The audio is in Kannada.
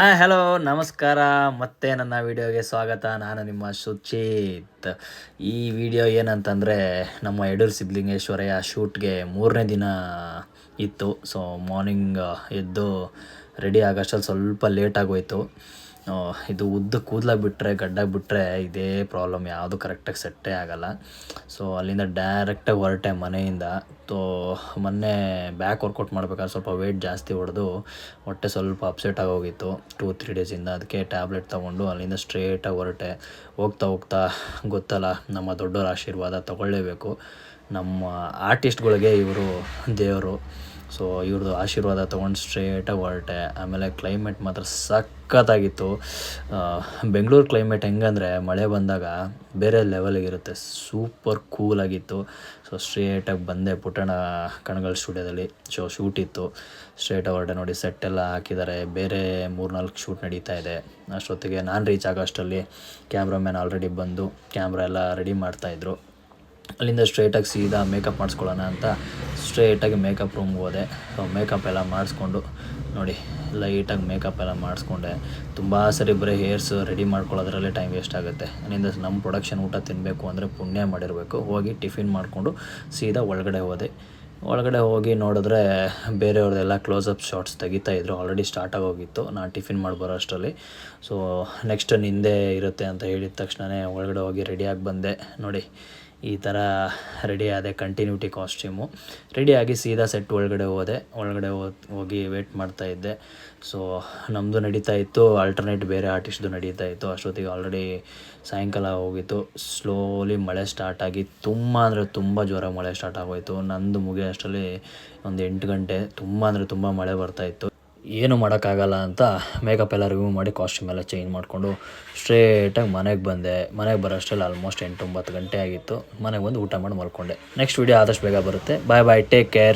ಹಾಯ್ ಹಲೋ ನಮಸ್ಕಾರ. ಮತ್ತೆ ನನ್ನ ವಿಡಿಯೋಗೆ ಸ್ವಾಗತ. ನಾನು ನಿಮ್ಮ ಸುಚಿತ್. ಈ ವಿಡಿಯೋ ಏನಂತಂದರೆ, ನಮ್ಮ ಎಡೂರು ಸಿದ್ಧಲಿಂಗೇಶ್ವರಯ್ಯ ಶೂಟ್ಗೆ ಮೂರನೇ ದಿನ ಇತ್ತು. ಸೊ ಮಾರ್ನಿಂಗ್ ಎದ್ದು ರೆಡಿ ಆಗೋಷ್ಟಲ್ಲಿ ಸ್ವಲ್ಪ ಲೇಟ್ ಆಗೋಯ್ತು. ಇದು ಉದ್ದ ಕೂದಲ ಬಿಟ್ಟರೆ ಗಡ್ಡ ಬಿಟ್ಟರೆ ಇದೇ ಪ್ರಾಬ್ಲಮ್ ಯಾವುದು ಕರೆಕ್ಟಾಗಿ ಸೆಟ್ಟೇ ಆಗಲ್ಲ. ಸೊ ಅಲ್ಲಿಂದ ಡೈರೆಕ್ಟಾಗಿ ಹೊರಟೆ ಮನೆಯಿಂದ. ತೋ ಮೊನ್ನೆ ಬ್ಯಾಕ್ ವರ್ಕೌಟ್ ಮಾಡ್ಬೇಕಾದ್ರೆ ಸ್ವಲ್ಪ ವೆಯ್ಟ್ ಜಾಸ್ತಿ ಹೊಡೆದು, ಹೊಟ್ಟೆ ಸ್ವಲ್ಪ ಅಪ್ಸೆಟ್ ಆಗೋಗಿತ್ತು ಟೂ ತ್ರೀ ಡೇಸಿಂದ ಅದಕ್ಕೆ ಟ್ಯಾಬ್ಲೆಟ್ ತೊಗೊಂಡು ಅಲ್ಲಿಂದ ಸ್ಟ್ರೇಟಾಗಿ ಹೊರಟೆ. ಹೋಗ್ತಾ ಹೋಗ್ತಾ ಗೊತ್ತಲ್ಲ, ನಮ್ಮ ದೊಡ್ಡವರ ಆಶೀರ್ವಾದ ತಗೊಳ್ಳೇಬೇಕು. ನಮ್ಮ ಆರ್ಟಿಸ್ಟ್ಗಳಿಗೆ ಇವರು ದೇವರು. ಸೊ ಇವ್ರದ್ದು ಆಶೀರ್ವಾದ ತೊಗೊಂಡು ಸ್ಟ್ರೇಟಾಗಿ ಹೊರಟೆ. ಆಮೇಲೆ ಕ್ಲೈಮೇಟ್ ಮಾತ್ರ ಸಖತ್ತಾಗಿತ್ತು. ಬೆಂಗಳೂರು ಕ್ಲೈಮೇಟ್ ಹೆಂಗಂದರೆ ಮಳೆ ಬಂದಾಗ ಬೇರೆ ಲೆವೆಲಿಗಿರುತ್ತೆ ಸೂಪರ್ ಕೂಲಾಗಿತ್ತು ಸೊ ಸ್ಟ್ರೇಟಾಗಿ ಬಂದೆ ಪುಟ್ಟಣ ಕಣಗಳ ಸ್ಟುಡಿಯೋದಲ್ಲಿ ಸೊ ಶೂಟ್ ಇತ್ತು. ಸ್ಟ್ರೇಟಾಗಿ ಹೊರಟೆ ನೋಡಿ ಸೆಟ್ ಎಲ್ಲ ಹಾಕಿದ್ದಾರೆ. ಬೇರೆ ಮೂರ್ನಾಲ್ಕು ಶೂಟ್ ನಡೀತಾ ಇದೆ. ಅಷ್ಟೊತ್ತಿಗೆ ನಾನು ರೀಚ್ ಆಗೋ ಅಷ್ಟರಲ್ಲಿ ಕ್ಯಾಮ್ರಾಮ್ಯಾನ್ ಆಲ್ರೆಡಿ ಬಂದು ಕ್ಯಾಮ್ರಾ ಎಲ್ಲ ರೆಡಿ ಮಾಡ್ತಾಯಿದ್ರು ಅಲ್ಲಿಂದ ಸ್ಟ್ರೇಟಾಗಿ ಸೀದಾ ಮೇಕಪ್ ಮಾಡಿಸ್ಕೊಳ್ಳೋಣ ಅಂತ ಸ್ಟ್ರೇಟಾಗಿ ಮೇಕಪ್ ರೂಮ್ಗೆ ಹೋದೆ. ಸೊ ಮೇಕಪ್ ಎಲ್ಲ ಮಾಡಿಸ್ಕೊಂಡು ನೋಡಿ ಲೈಟಾಗಿ ಮೇಕಪ್ ಎಲ್ಲ ಮಾಡಿಸ್ಕೊಂಡೆ. ತುಂಬ ಸರಿ ಬರೀ ಹೇರ್ಸ್ ರೆಡಿ ಮಾಡ್ಕೊಳ್ಳೋದ್ರಲ್ಲೇ ಟೈಮ್ ವೇಸ್ಟ್ ಆಗುತ್ತೆ. ಅಲ್ಲಿಂದ ನಮ್ಮ ಪ್ರೊಡಕ್ಷನ್ ಊಟ ತಿನ್ನಬೇಕು ಅಂದರೆ ಪುಣ್ಯ ಮಾಡಿರಬೇಕು. ಹೋಗಿ ಟಿಫಿನ್ ಮಾಡಿಕೊಂಡು ಸೀದಾ ಒಳಗಡೆ ಹೋದೆ. ಒಳಗಡೆ ಹೋಗಿ ನೋಡಿದ್ರೆ ಬೇರೆಯವ್ರದ್ದೆಲ್ಲ ಕ್ಲೋಸಪ್ ಶಾರ್ಟ್ಸ್ ತೆಗಿತಾ ಇದ್ರು. ಆಲ್ರೆಡಿ ಸ್ಟಾರ್ಟ್ ಆಗೋಗಿತ್ತು ನಾನು ಟಿಫಿನ್ ಮಾಡಿ ಬರೋ ಅಷ್ಟರಲ್ಲಿ. ಸೊ ನೆಕ್ಸ್ಟ್ ನಿಂದೆ ಇರುತ್ತೆ ಅಂತ ಹೇಳಿದ ತಕ್ಷಣವೇ ಒಳಗಡೆ ಹೋಗಿ ರೆಡಿಯಾಗಿ ಬಂದೆ. ನೋಡಿ ಈ ಥರ ರೆಡಿ ಆದೆ ಕಂಟಿನ್ಯೂಟಿ ಕಾಸ್ಟ್ಯೂಮು ರೆಡಿಯಾಗಿ ಸೀದಾ ಸೆಟ್ ಒಳಗಡೆ ಹೋದೆ. ಒಳಗಡೆ ಹೋಗಿ ವೇಟ್ ಮಾಡ್ತಾ ಇದ್ದೆ. ಸೊ ನಮ್ಮದು ನಡೀತಾ ಇತ್ತು. ಆಲ್ಟರ್ನೇಟ್ ಬೇರೆ ಆರ್ಟಿಸ್ಟ್ದು ನಡೀತಾ ಇತ್ತು. ಅಷ್ಟೊತ್ತಿಗೆ ಆಲ್ರೆಡಿ ಸಾಯಂಕಾಲ ಹೋಗಿತ್ತು. ಸ್ಲೋಲಿ ಮಳೆ ಸ್ಟಾರ್ಟ್ ಆಗಿ ತುಂಬ ಅಂದರೆ ತುಂಬ ಜೋರಾಗಿ ಮಳೆ ಸ್ಟಾರ್ಟ್ ಆಗೋಯಿತು. ನಂದು ಮುಗಿಯೋ ಅಷ್ಟರಲ್ಲಿ ಒಂದು ಎಂಟು ಗಂಟೆ ತುಂಬ ಅಂದರೆ ತುಂಬ ಮಳೆ ಬರ್ತಾ ಇತ್ತು. ಏನು ಮಾಡೋಕ್ಕಾಗಲ್ಲ ಅಂತ ಮೇಕಪ್ ಎಲ್ಲ ರಿಮೂವ್ ಮಾಡಿ ಕಾಸ್ಟ್ಯೂಮ್ ಎಲ್ಲ ಚೇಂಜ್ ಮಾಡಿಕೊಂಡು ಸ್ಟ್ರೇಟಾಗಿ ಮನೆಗೆ ಬಂದೆ. ಮನೆಗೆ ಬರೋ ಅಷ್ಟರಲ್ಲಿ ಆಲ್ಮೋಸ್ಟ್ ಎಂಟು ಒಂಬತ್ತು ಗಂಟೆ ಆಗಿತ್ತು. ಮನೆಗೆ ಬಂದು ಊಟ ಮಾಡಿ ಮಲ್ಕೊಂಡೆ. ನೆಕ್ಸ್ಟ್ ವೀಡಿಯೋ ಆದಷ್ಟು ಬೇಗ ಬರುತ್ತೆ. ಬಾಯ್ ಬಾಯ್ ಟೇಕ್ ಕೇರ್